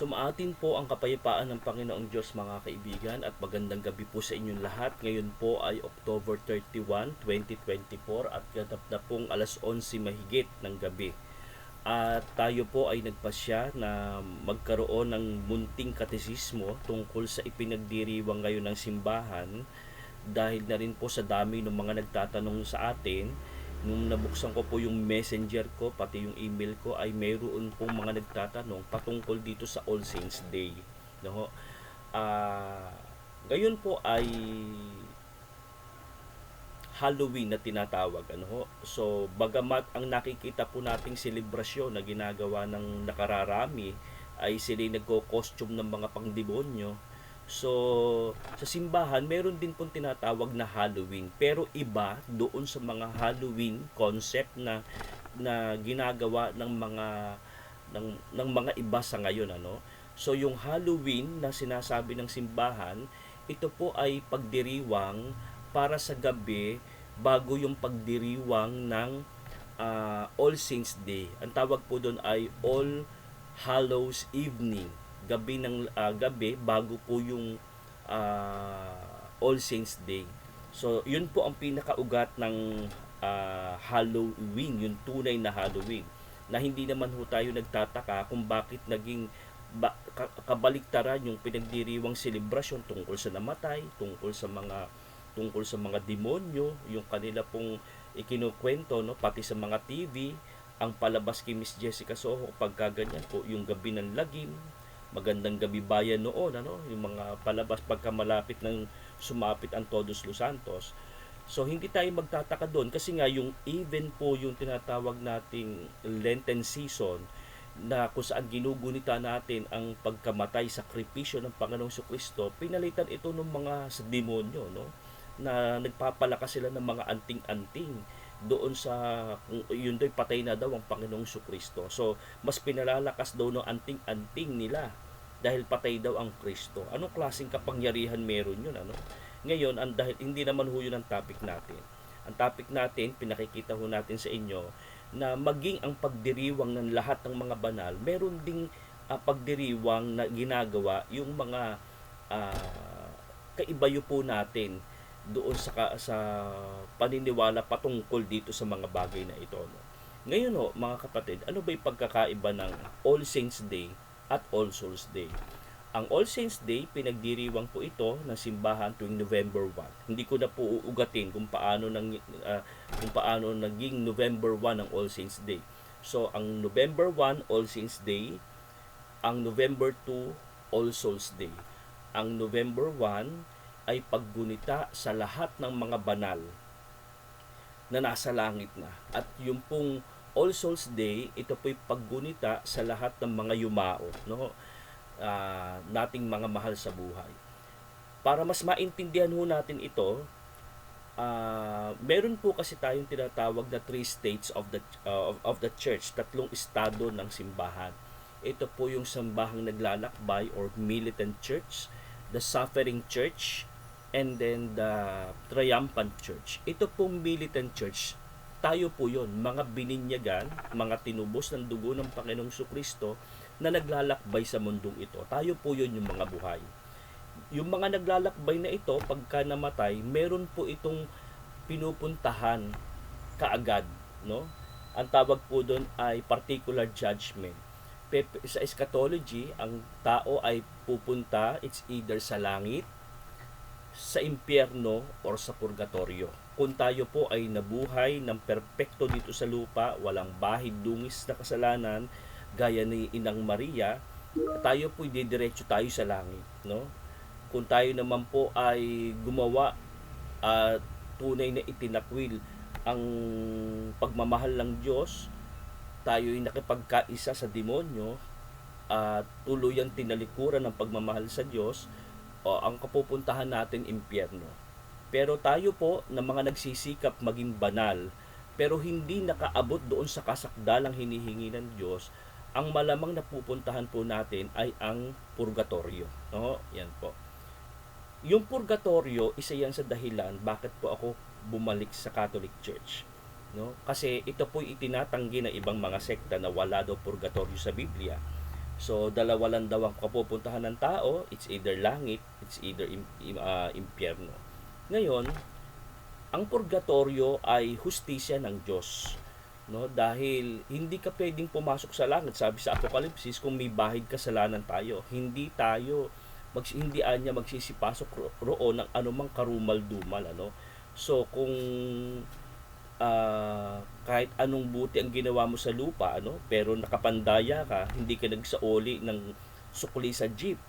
Sumaatin po ang kapayapaan ng Panginoong Diyos mga kaibigan at magandang gabi po sa inyong lahat. Ngayon po ay October 31, 2024 at ganap na pong alas 11 mahigit ng gabi. At tayo po ay nagpasya na magkaroon ng munting katesismo tungkol sa ipinagdiriwang ngayon ng simbahan dahil na rin po sa dami ng mga nagtatanong sa atin nung nabuksan ko po yung messenger ko pati yung email ko ay mayroon pong mga nagtatanong patungkol dito sa All Saints Day. No ah ngayon po ay Halloween na tinatawag ano ho. so bagamat ang nakikita po nating selebrasyon na ginagawa ng nakararami ay sila nagko-costume ng mga pangdemonyo So, sa simbahan, meron din pong tinatawag na Halloween. Pero iba doon sa mga Halloween concept na na ginagawa ng mga ng, ng mga iba sa ngayon ano. So yung Halloween na sinasabi ng simbahan, ito po ay pagdiriwang para sa gabi bago yung pagdiriwang ng uh, All Saints Day. Ang tawag po doon ay All Hallows Evening gabi ng uh, gabi bago po yung uh, All Saints Day. So, yun po ang pinakaugat ng uh, Halloween, yung tunay na Halloween. Na hindi naman ho tayo nagtataka kung bakit naging ba, kabaliktaran yung pinagdiriwang selebrasyon tungkol sa namatay, tungkol sa mga tungkol sa mga demonyo, yung kanila pong ikinukwento no pati sa mga TV, ang palabas kay Miss Jessica Soho pagka ganyan po yung gabi ng lagim, magandang gabi bayan noon ano? Yung mga palabas pagka malapit ng sumapit ang Todos Los Santos. So hindi tayo magtataka doon kasi nga yung even po yung tinatawag nating Lenten season na kung saan ginugunita natin ang pagkamatay sakripisyo ng Panginoong Kristo pinalitan ito ng mga sa demonyo no na nagpapalakas sila ng mga anting-anting doon sa yun do'y patay na daw ang Panginoong Kristo. So, mas pinalalakas daw ng anting-anting nila dahil patay daw ang Kristo. Anong klaseng kapangyarihan meron yun? Ano? Ngayon, ang dahil hindi naman ho yun ang topic natin. Ang topic natin, pinakikita ho natin sa inyo, na maging ang pagdiriwang ng lahat ng mga banal, meron ding uh, pagdiriwang na ginagawa yung mga uh, kaibayo po natin doon sa sa paniniwala patungkol dito sa mga bagay na ito no. Ngayon ho, mga kapatid, ano ba 'yung pagkakaiba ng All Saints Day at All Souls Day? Ang All Saints Day, pinagdiriwang po ito ng simbahan tuwing November 1. Hindi ko na po uugatin kung paano nang uh, kung paano naging November 1 ang All Saints Day. So, ang November 1 All Saints Day, ang November 2 All Souls Day. Ang November 1 ay paggunita sa lahat ng mga banal na nasa langit na. At yung pong All Souls Day, ito po'y paggunita sa lahat ng mga yumao, no? Uh, nating mga mahal sa buhay. Para mas maintindihan ho natin ito, uh, meron po kasi tayong tinatawag na three states of the uh, of, of the church, tatlong estado ng simbahan. Ito po yung sambahang naglalakbay or militant church, the suffering church, and then the Triumphant Church. Ito pong militant church, tayo po yon mga bininyagan, mga tinubos ng dugo ng Panginoong Kristo na naglalakbay sa mundong ito. Tayo po yon yung mga buhay. Yung mga naglalakbay na ito, pagka namatay, meron po itong pinupuntahan kaagad. No? Ang tawag po doon ay particular judgment. Sa eschatology, ang tao ay pupunta, it's either sa langit, sa impyerno or sa purgatorio. Kung tayo po ay nabuhay ng perpekto dito sa lupa, walang bahid dungis na kasalanan, gaya ni Inang Maria, tayo po didiretso tayo sa langit. No? Kung tayo naman po ay gumawa at uh, tunay na itinakwil ang pagmamahal ng Diyos, tayo ay nakipagkaisa sa demonyo at uh, tuluyang tinalikuran ng pagmamahal sa Diyos, o ang kapupuntahan natin impyerno. Pero tayo po na mga nagsisikap maging banal, pero hindi nakaabot doon sa kasakdalang hinihingi ng Diyos, ang malamang napupuntahan po natin ay ang purgatorio. No? Yan po. Yung purgatorio, isa yan sa dahilan bakit po ako bumalik sa Catholic Church. No? Kasi ito po itinatanggi ng ibang mga sekta na wala daw purgatorio sa Biblia. So, dalawa lang daw ang kapupuntahan ng tao. It's either langit, it's either im, im, ah, impyerno. Ngayon, ang purgatorio ay hustisya ng Diyos. No? Dahil hindi ka pwedeng pumasok sa langit. Sabi sa Apokalipsis, kung may bahid kasalanan tayo, hindi tayo mag, hindi anya magsisipasok ro- roon ng anumang karumal-dumal. Ano? So, kung ah, kahit anong buti ang ginawa mo sa lupa, ano, pero nakapandaya ka, hindi ka nagsaoli ng sukli sa jeep,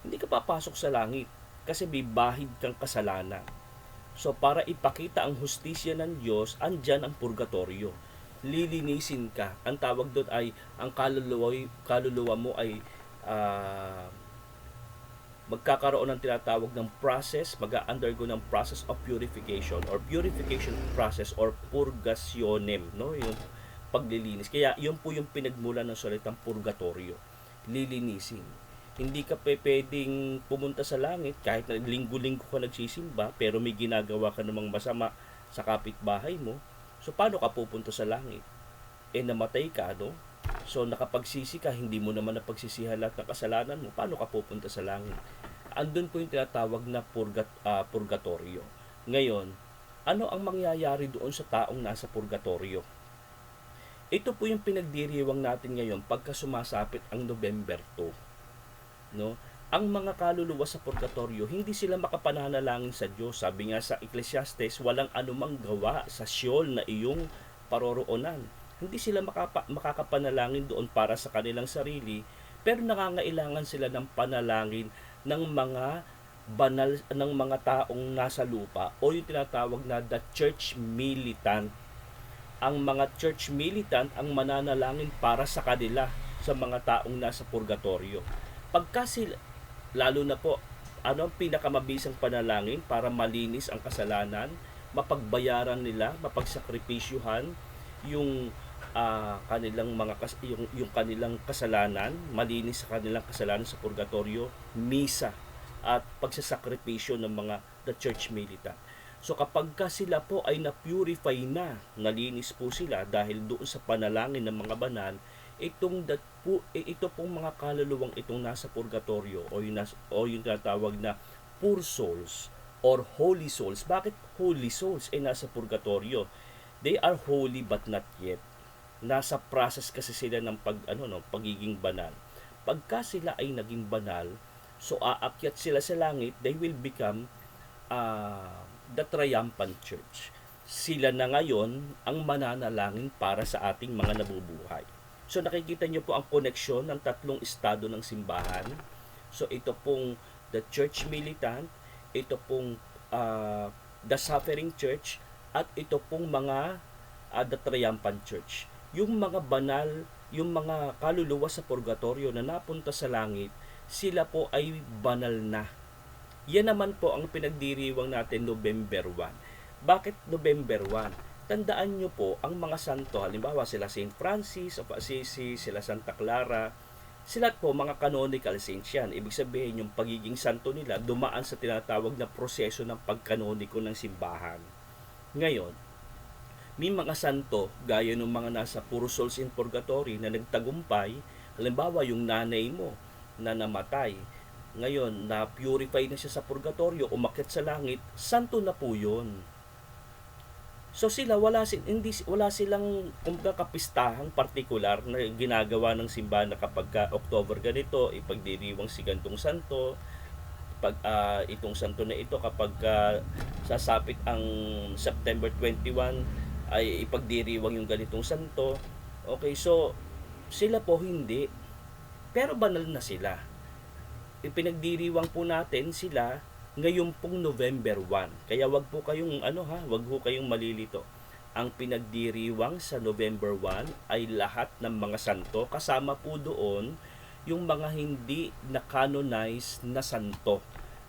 hindi ka papasok sa langit kasi may bahid kang kasalanan. So para ipakita ang hustisya ng Diyos, andyan ang purgatorio. Lilinisin ka. Ang tawag doon ay ang kaluluwa, kaluluwa mo ay ah, magkakaroon ng tinatawag ng process, mag-undergo ng process of purification or purification process or purgationem, no? Yung paglilinis. Kaya yun po yung pinagmula ng salitang purgatorio. Lilinisin. Hindi ka pe pwedeng pumunta sa langit kahit na linggo-linggo ka nagsisimba pero may ginagawa ka namang masama sa kapitbahay mo. So paano ka pupunta sa langit? Eh namatay ka, no? So nakapagsisi ka, hindi mo naman napagsisihan lahat ng kasalanan mo, paano ka pupunta sa langit? Andun po yung tinatawag na purgat, ah, purgatorio. Ngayon, ano ang mangyayari doon sa taong nasa purgatorio? Ito po yung pinagdiriwang natin ngayon pagka sumasapit ang November 2. No? Ang mga kaluluwa sa purgatorio, hindi sila makapananalangin sa Diyos. Sabi nga sa Ecclesiastes, walang anumang gawa sa siyol na iyong paroroonan hindi sila makapa, makakapanalangin doon para sa kanilang sarili, pero nangangailangan sila ng panalangin ng mga banal ng mga taong nasa lupa o yung tinatawag na the church militant. Ang mga church militant ang mananalangin para sa kanila sa mga taong nasa purgatorio. Pagka sila, lalo na po, ano ang pinakamabisang panalangin para malinis ang kasalanan, mapagbayaran nila, mapagsakripisyuhan yung uh, kanilang mga kas- yung yung kanilang kasalanan, malinis sa kanilang kasalanan sa purgatorio, misa at pagsasakripisyo ng mga the church militant. So kapag ka sila po ay na-purify na, nalinis po sila dahil doon sa panalangin ng mga banal, itong that po, ito pong mga kaluluwang itong nasa purgatorio o yung, nas, o yung tinatawag na poor souls or holy souls. Bakit holy souls ay nasa purgatorio? They are holy but not yet nasa process kasi sila ng pag ano no, pagiging banal. Pagka sila ay naging banal, so aakyat sila sa langit, they will become uh, the triumphant church. Sila na ngayon ang mananalangin para sa ating mga nabubuhay. So nakikita niyo po ang koneksyon ng tatlong estado ng simbahan. So ito pong the church militant, ito pong uh, the suffering church, at ito pong mga uh, the triumphant church yung mga banal, yung mga kaluluwa sa purgatorio na napunta sa langit, sila po ay banal na. Yan naman po ang pinagdiriwang natin November 1. Bakit November 1? Tandaan nyo po, ang mga santo, halimbawa sila St. Francis of Assisi, sila Santa Clara, sila po mga canonical saints yan. Ibig sabihin, yung pagiging santo nila dumaan sa tinatawag na proseso ng pagkanoniko ng simbahan. Ngayon, may mga santo, gaya ng mga nasa puro souls in purgatory na nagtagumpay, halimbawa yung nanay mo na namatay, ngayon na purify na siya sa purgatorio, umakyat sa langit, santo na po yun. So sila wala hindi wala silang kumbaga kapistahang partikular na ginagawa ng simbahan na kapag ka October ganito ipagdiriwang si gantong santo pag uh, itong santo na ito kapag uh, sasapit ang September 21 ay ipagdiriwang yung ganitong santo. Okay, so sila po hindi. Pero banal na sila. Ipinagdiriwang po natin sila ngayon pong November 1. Kaya wag po kayong ano ha, wag po kayong malilito. Ang pinagdiriwang sa November 1 ay lahat ng mga santo kasama po doon yung mga hindi na canonize na santo.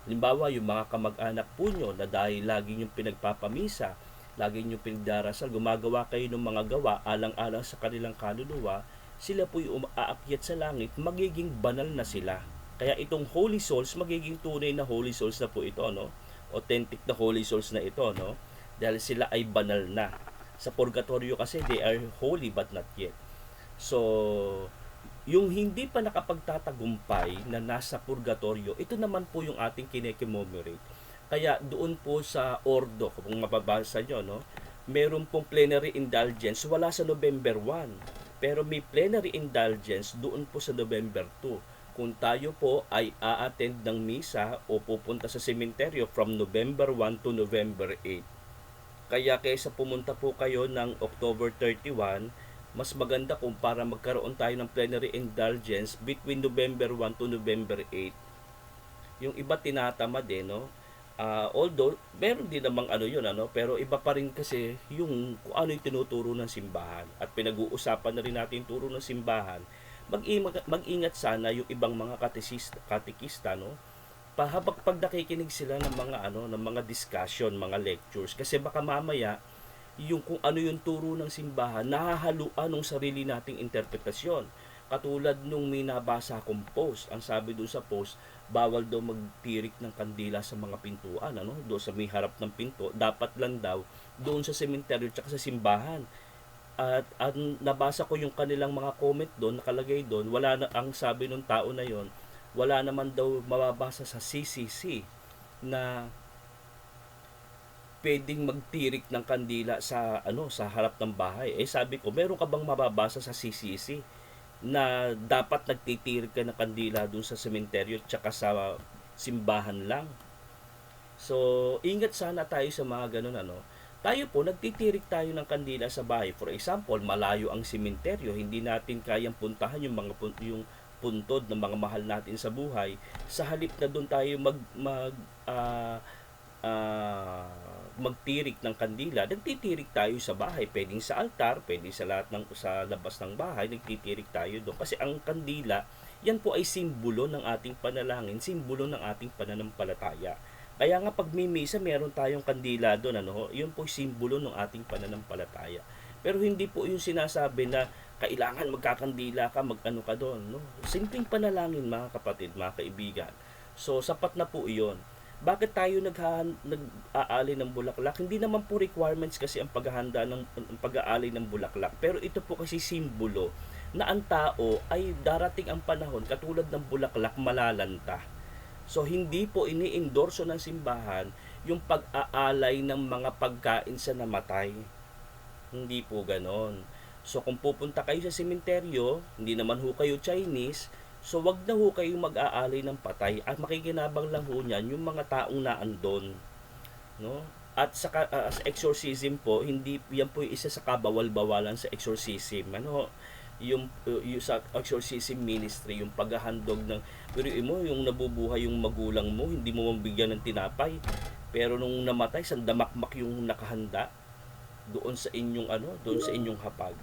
Halimbawa, yung mga kamag-anak po nyo na dahil lagi yung pinagpapamisa, lagi nyo pinagdarasal, gumagawa kayo ng mga gawa alang-alang sa kanilang kaluluwa, sila po'y umaakyat sa langit, magiging banal na sila. Kaya itong holy souls, magiging tunay na holy souls na po ito, no? Authentic na holy souls na ito, no? Dahil sila ay banal na. Sa purgatorio kasi, they are holy but not yet. So, Yung hindi pa nakapagtatagumpay na nasa purgatorio, ito naman po yung ating kinecommemorate. Kaya doon po sa Ordo, kung mababasa nyo, no, meron pong plenary indulgence, wala sa November 1. Pero may plenary indulgence doon po sa November 2. Kung tayo po ay a-attend ng misa o pupunta sa sementeryo from November 1 to November 8. Kaya kaysa pumunta po kayo ng October 31, mas maganda kung para magkaroon tayo ng plenary indulgence between November 1 to November 8. Yung iba tinatamad eh, no? Ah, although, meron din namang ano yun, ano? Pero iba pa rin kasi yung kung ano yung tinuturo ng simbahan. At pinag-uusapan na rin natin turo ng simbahan. Mag-ingat, mag-ingat sana yung ibang mga katekista, katekista no? Pahabag pag nakikinig sila ng mga ano, ng mga discussion, mga lectures kasi baka mamaya yung kung ano yung turo ng simbahan, nahahaluan ng sarili nating interpretasyon. Katulad nung may nabasa post, ang sabi doon sa post, bawal daw magtirik ng kandila sa mga pintuan, ano? Doon sa may harap ng pinto, dapat lang daw doon sa sementeryo at sa simbahan. At ang nabasa ko yung kanilang mga comment doon, nakalagay doon, wala na ang sabi ng tao na yon, wala naman daw mababasa sa CCC na pwedeng magtirik ng kandila sa ano sa harap ng bahay. Eh sabi ko, meron ka bang mababasa sa CCC na dapat nagtitirik ka ng kandila dun sa sementeryo tsaka sa simbahan lang? So, ingat sana tayo sa mga ganun ano. Tayo po, nagtitirik tayo ng kandila sa bahay. For example, malayo ang sementeryo, hindi natin kayang puntahan yung mga yung puntod ng mga mahal natin sa buhay. Sa halip na doon tayo mag mag ah, ah, magtirik ng kandila, nagtitirik tayo sa bahay. Pwedeng sa altar, pwedeng sa lahat ng sa labas ng bahay, nagtitirik tayo doon. Kasi ang kandila, yan po ay simbolo ng ating panalangin, simbolo ng ating pananampalataya. Kaya nga pag may misa, meron tayong kandila doon, ano, yun po ay simbolo ng ating pananampalataya. Pero hindi po yung sinasabi na kailangan magkakandila ka, mag-ano ka doon. No? Simpleng panalangin mga kapatid, mga kaibigan. So, sapat na po iyon. Bakit tayo naghahan, nag-aali ng bulaklak? Hindi naman po requirements kasi ang paghahanda ng ang pag-aali ng bulaklak. Pero ito po kasi simbolo na ang tao ay darating ang panahon katulad ng bulaklak malalanta. So hindi po ini-endorso ng simbahan yung pag-aalay ng mga pagkain sa namatay. Hindi po ganon. So kung pupunta kayo sa sementeryo, hindi naman ho kayo Chinese, so wag na ho kayong mag-aalay ng patay at makikinabang lang ho niyan yung mga taong naandon. No? At sa, ka- ah, sa exorcism po, hindi yan po yung isa sa kabawal-bawalan sa exorcism. Ano? Yung, uh, yung sa exorcism ministry, yung paghahandog ng pero mo yung nabubuhay yung magulang mo, hindi mo mabigyan ng tinapay. Pero nung namatay, sandamakmak yung nakahanda doon sa inyong ano, doon sa inyong hapag.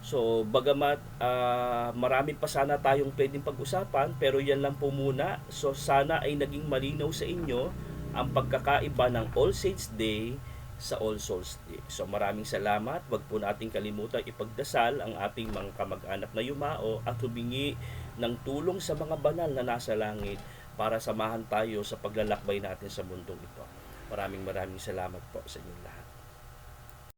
So, bagamat ah, marami pa sana tayong pwedeng pag-usapan, pero yan lang po muna. So, sana ay naging malinaw sa inyo ang pagkakaiba ng All Saints Day sa All Souls Day. So, maraming salamat. Huwag po nating kalimutan ipagdasal ang ating mga kamag-anak na yumao at humingi ng tulong sa mga banal na nasa langit para samahan tayo sa paglalakbay natin sa mundong ito. Maraming maraming salamat po sa inyong lahat.